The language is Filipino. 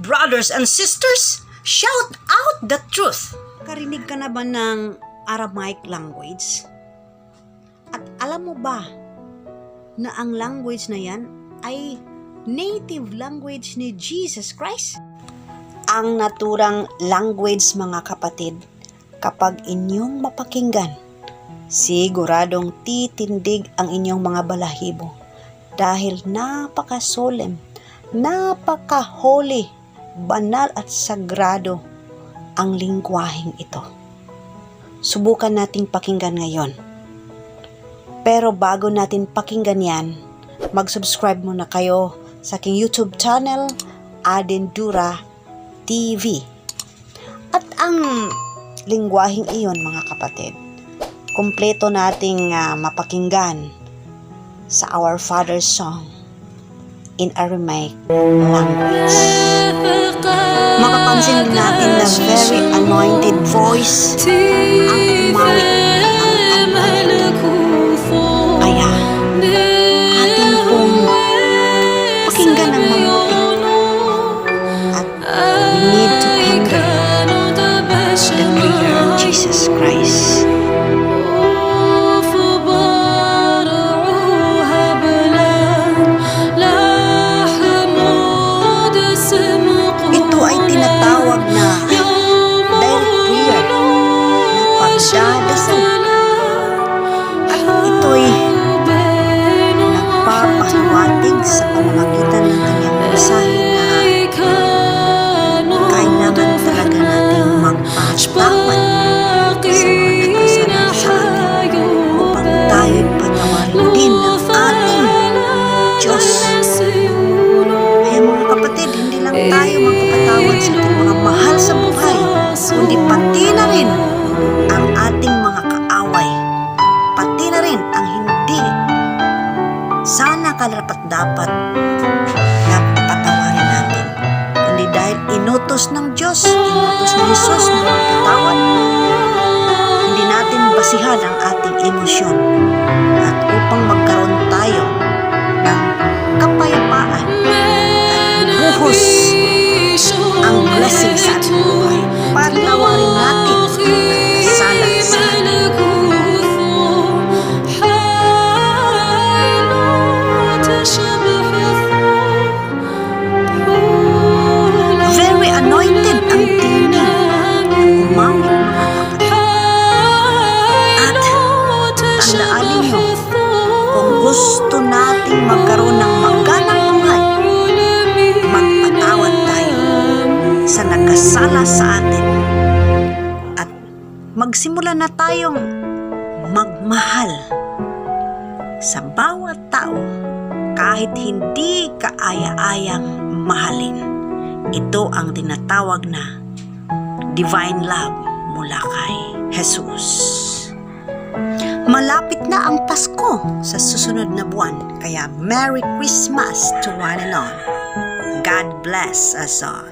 Brothers and sisters, shout out the truth. Karinig ka na ba ng Aramaic language? At alam mo ba na ang language na yan ay native language ni Jesus Christ? Ang naturang language mga kapatid, kapag inyong mapakinggan, siguradong titindig ang inyong mga balahibo dahil napaka-solemn, napaka-holy, banal at sagrado ang lingwaheng ito. Subukan nating pakinggan ngayon. Pero bago natin pakinggan yan, mag-subscribe muna kayo sa aking YouTube channel, Adendura TV. At ang lingwaheng iyon mga kapatid, kumpleto nating ah, mapakinggan sa Our Father's Song in Aramaic language. Mapapansin din natin na very anointed voice ang karapat dapat na patawarin natin. Kundi dahil inutos ng Diyos, inutos ni Jesus na magpatawad, hindi natin basihan ang ating emosyon at upang magkaroon tayo ng kapayapaan at buhos ang blessing magkaroon ng maganang buhay, magpatawad tayo sa nagkasala sa atin. At magsimula na tayong magmahal sa bawat tao kahit hindi kaaya-ayang mahalin. Ito ang tinatawag na divine love mula kay Jesus. Malapit na ang Pasko sa susunod na buwan, kaya Merry Christmas to one and all. God bless us all.